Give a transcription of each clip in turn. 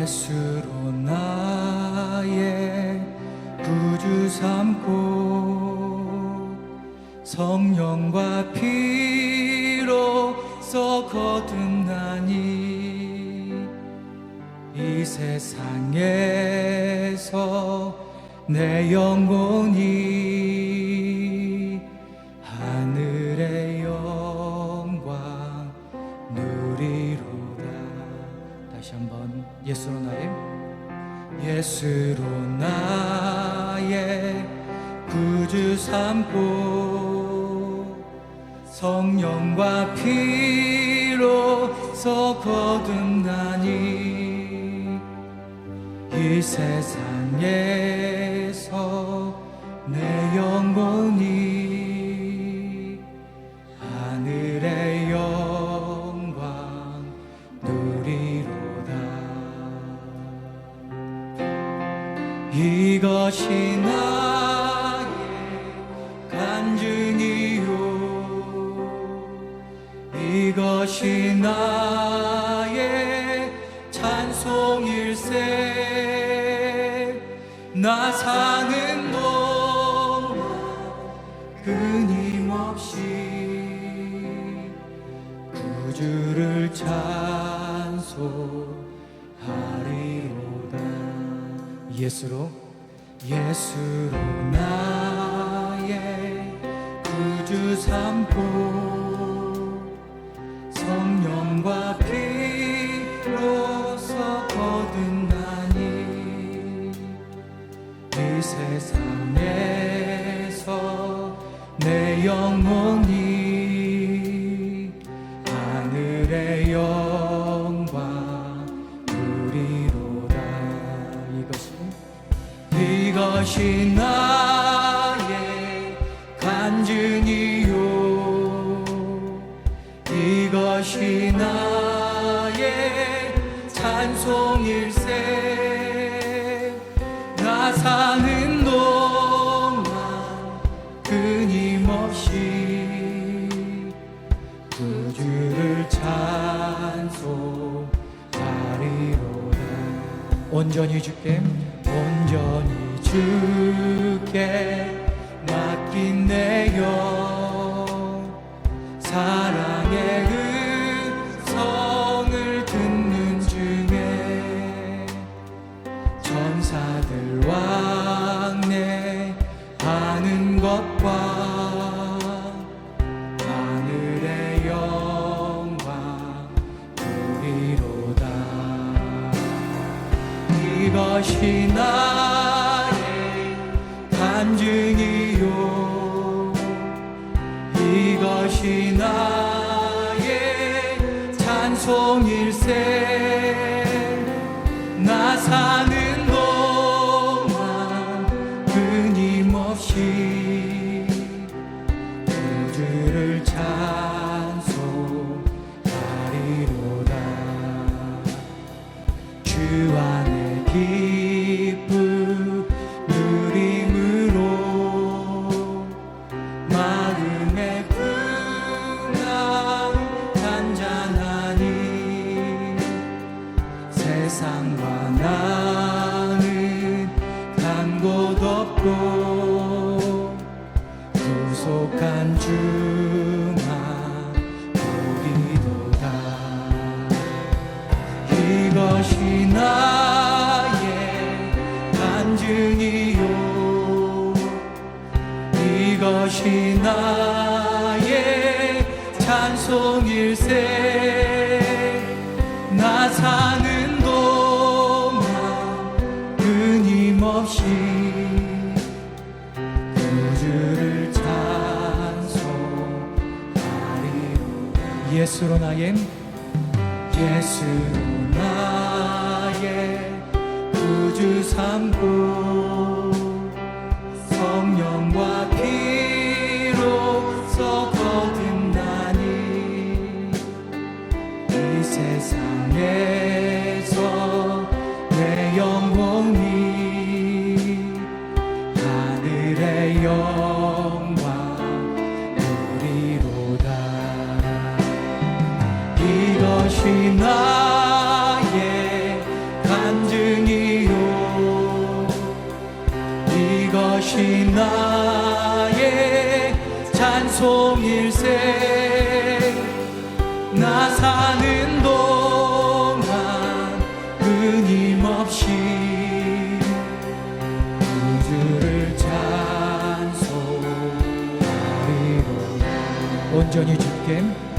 예수로 나의 구주 삼고 성령과 피로 써 거듭나니 이 세상에서 내 영혼 예수로 나의 예수로 나의 구주 삼고 성령과 피로써 거듭나니 이 세상에서 내 영혼이 간증이요. 이것이 나의 찬송일세. 나 사는 동안 끊임없이 구주를 찬송하리로다. 예수로 예수로 구주 삼고 성령과 피로써 거듭나니 이 세상에서 내 영혼이 하늘의 영광 누리로다. 이것이 이것이 나 온전히 주께 온전히 주께 맡긴 내 영 사랑의 구 예수로 나의 예수로 나의 구주 삼고 성령과 피 온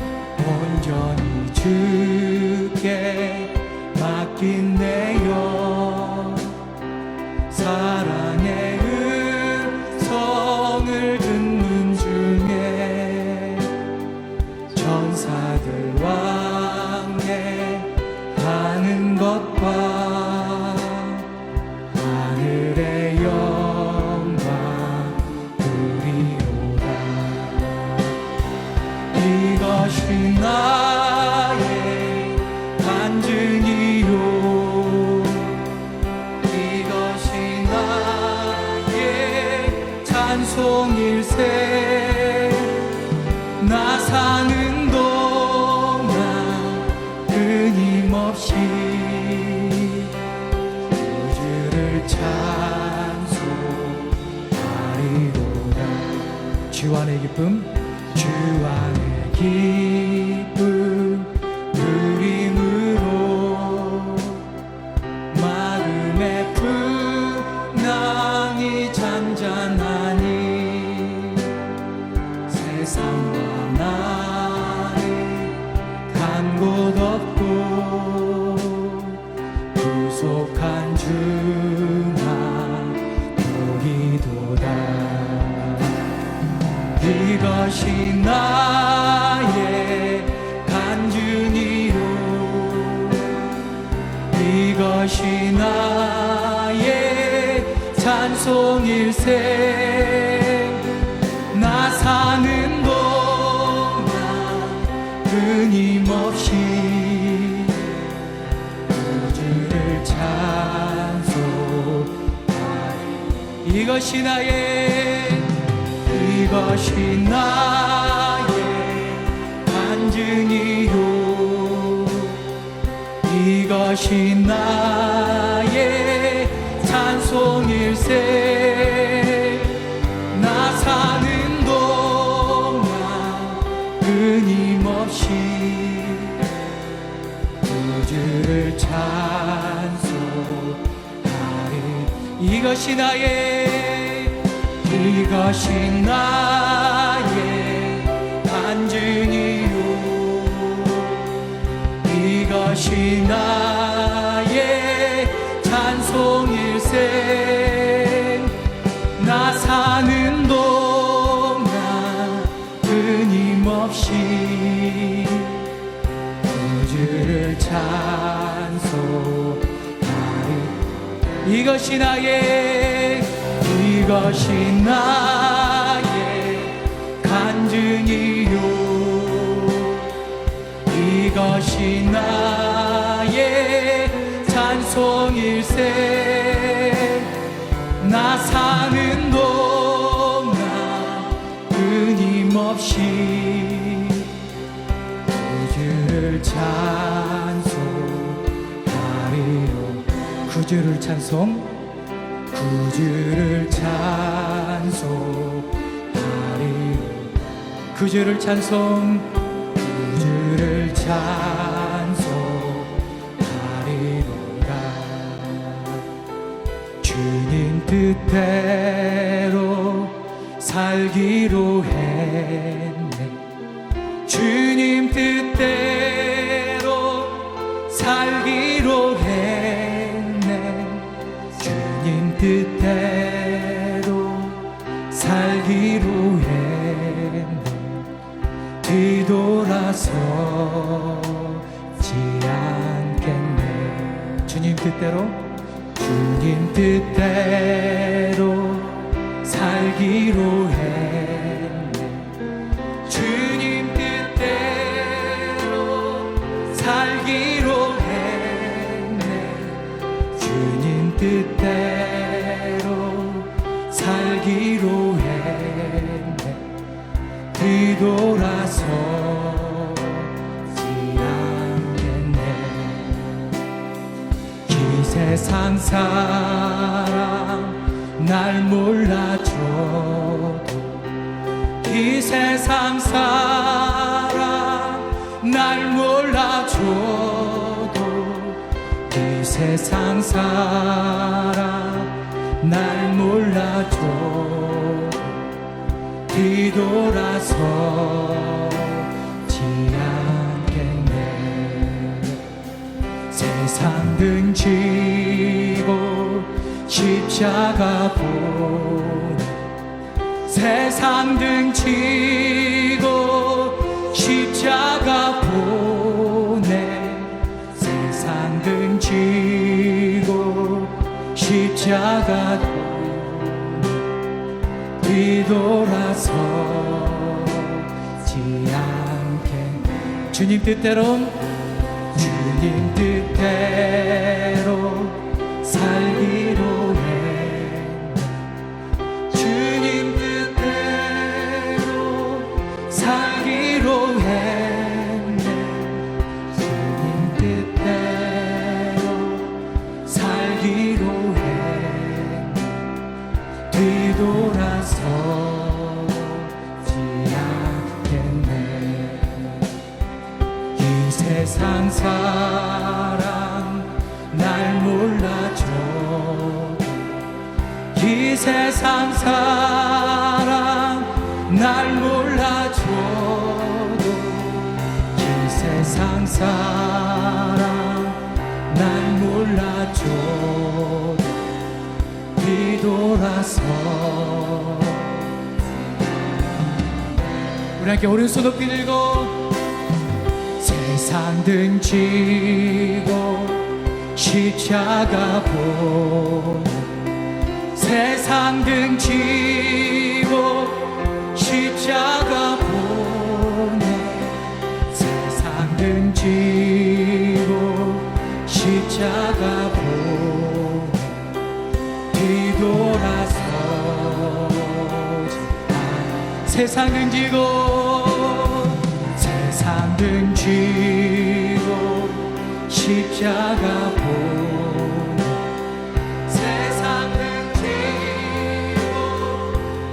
이것 이것이 나의 이것이 나의 간증이요. 이것이 나의 찬송일세 이것이 나의 이것이 나의 간증이요. 이것이 나의 찬송일세 나 사는 동안 끊임없이 우주를 찬송 이것이 나의 이것이 나의 간증이요. 이것이 나의 찬송일세. 나 사는 동안 끊임없이 구주를 찬 구주를 찬송. 구주를 찬송하리로 구주를 찬송. 구주를 찬송하리로다 주님 뜻대로 살기로 했네. 주님 뜻대로 뜻대로 살기로 했네. 뒤돌아서지 않겠네. 주님 뜻대로? 주님 뜻대로 살기로 했네 세상 사람 날 몰라줘도 이 세상 사람 날 몰라줘도 이 세상 사람 날 몰라줘도 뒤돌아서지 않겠네. 세상 등지고 십자가 보내 세상 등지고 십자가 보내 세상 등지고 십자가 보내 뒤돌아서지 않겠네 주님 뜻대로 세상 사람 날 몰라줘도 이 세상 사람 날 몰라줘도 이 세상 사람 날 몰라줘도 뒤돌아서. 우리 함께 오른손 높이 들고 세상 등 지고 십자가 보내 세상 등 지고 십자가 보내 세상 등지고 십자가 보내 뒤돌아서지 세상 등 지고 세상 등 지고 십자가 보내 세상 등지고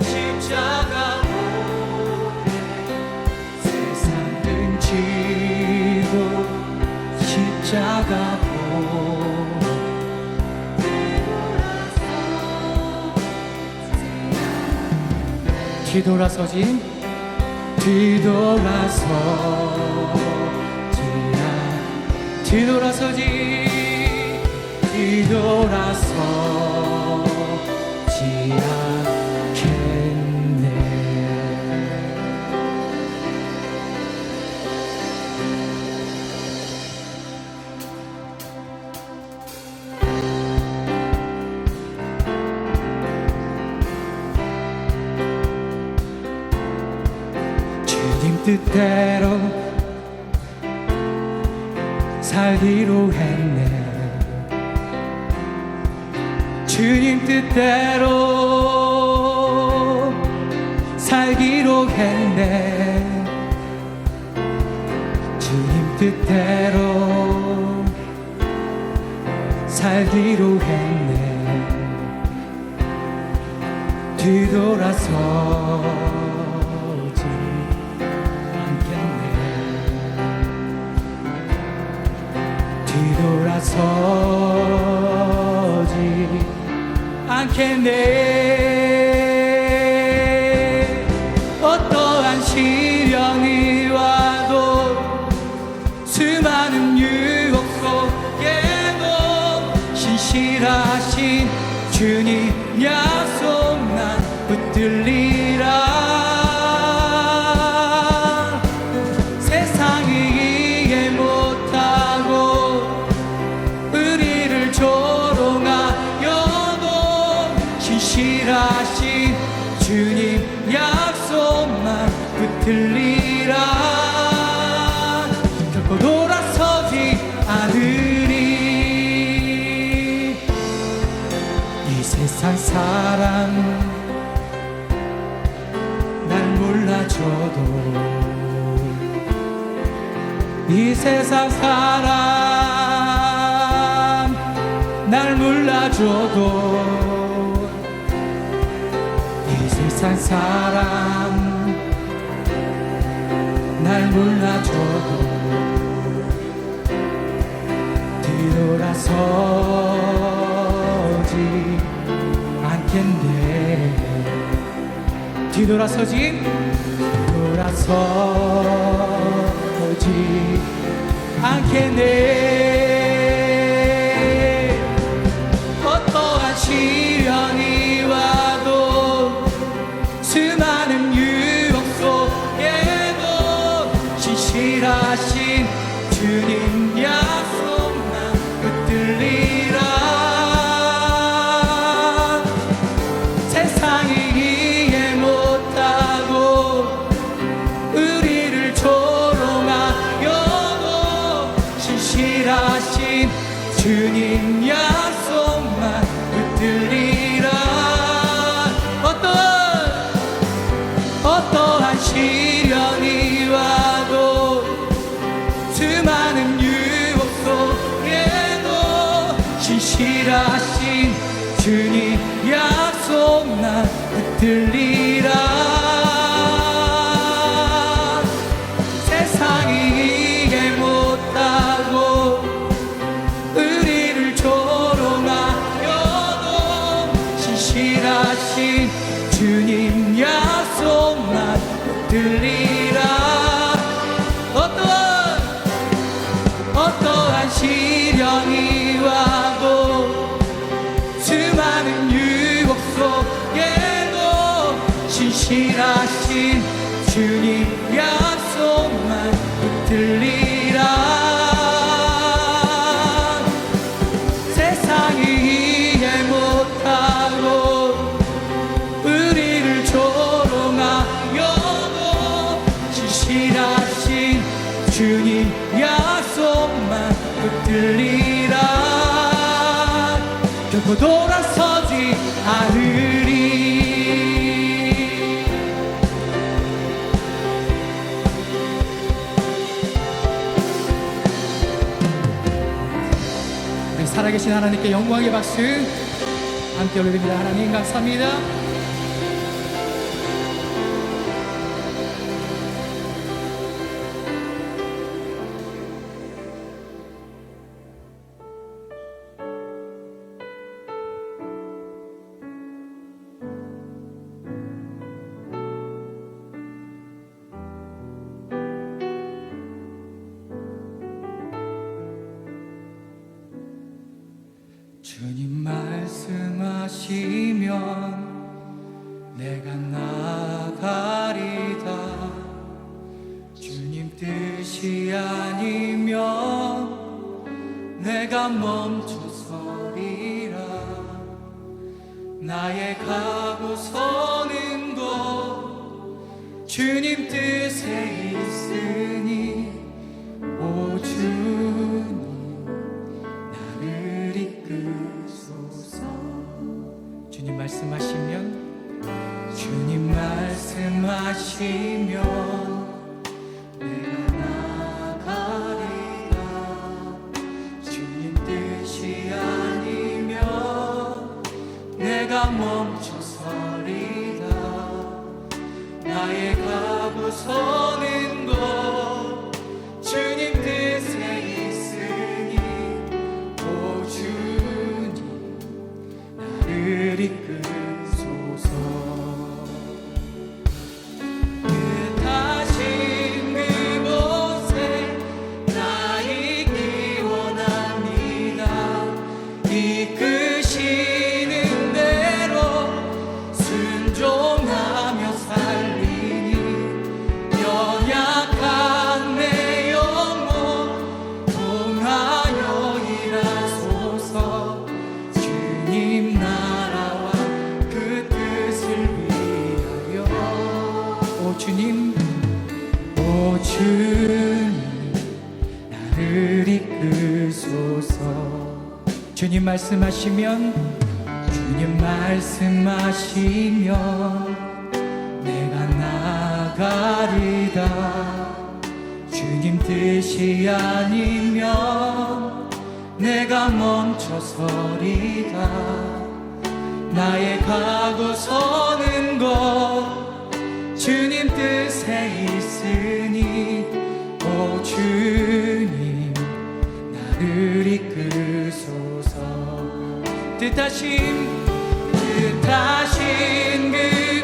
십자가 보내 세상 등지고 십자가 보내 뒤돌아서지 않 뒤돌아서지 뒤돌아서지 않겠 살기로 했네. 주님 뜻대로 살기로 했네. 주님 뜻대로 살기로 했네. 뒤돌아서 돌아서지 않겠네. 어떠한 시련이 와도 수많은 유혹 속에도 신실하신 주님 사람 날 몰라줘도 이 세상 사람 날 몰라줘도 세상 사람 날 몰라줘도 뒤돌아서지 않겠네 뒤돌아서지 뒤돌아서지 않겠네 많은 유혹 속에도 신실하신 주님 약속만 붙들리라 하신 주님 약속만 붙들리라 계신 하나님께 영광의 박수. 함께 올려드립니다. 하나님 감사합니다 내가 멈춰서리라. 나의 가고 서는 곳 주님 뜻에 있으니 오 주님 나를 이끄소서. 주님 말씀하시면 주님 말씀하시면 주님 오 주님 나를 이끄소서. 주님 말씀하시면 주님 말씀하시면 내가 나가리다. 주님 뜻이 아니면 내가 멈춰서리다. 나의 가고 서는 것 주님 뜻에 있으니 오 주님 나를 이끄소서. 뜻하신 뜻하신 그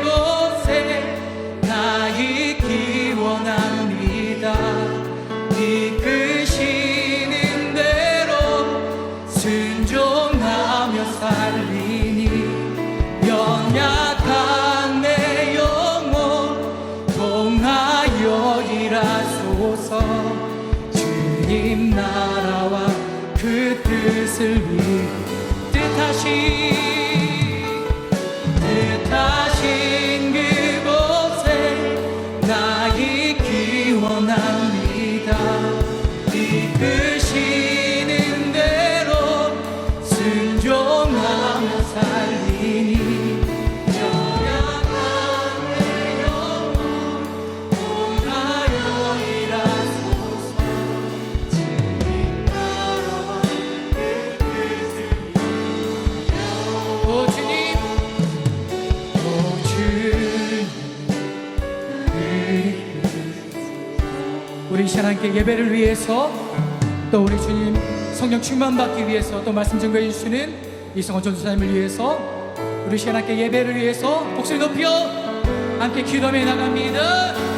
뜻 예배를 위해서 또 우리 주님 성령 충만 받기 위해서 또 말씀 증거해 주시는 이성원 전도사님을 위해서 우리 이 시간 함께 예배를 위해서 목소리 높여 함께 기도해 나갑니다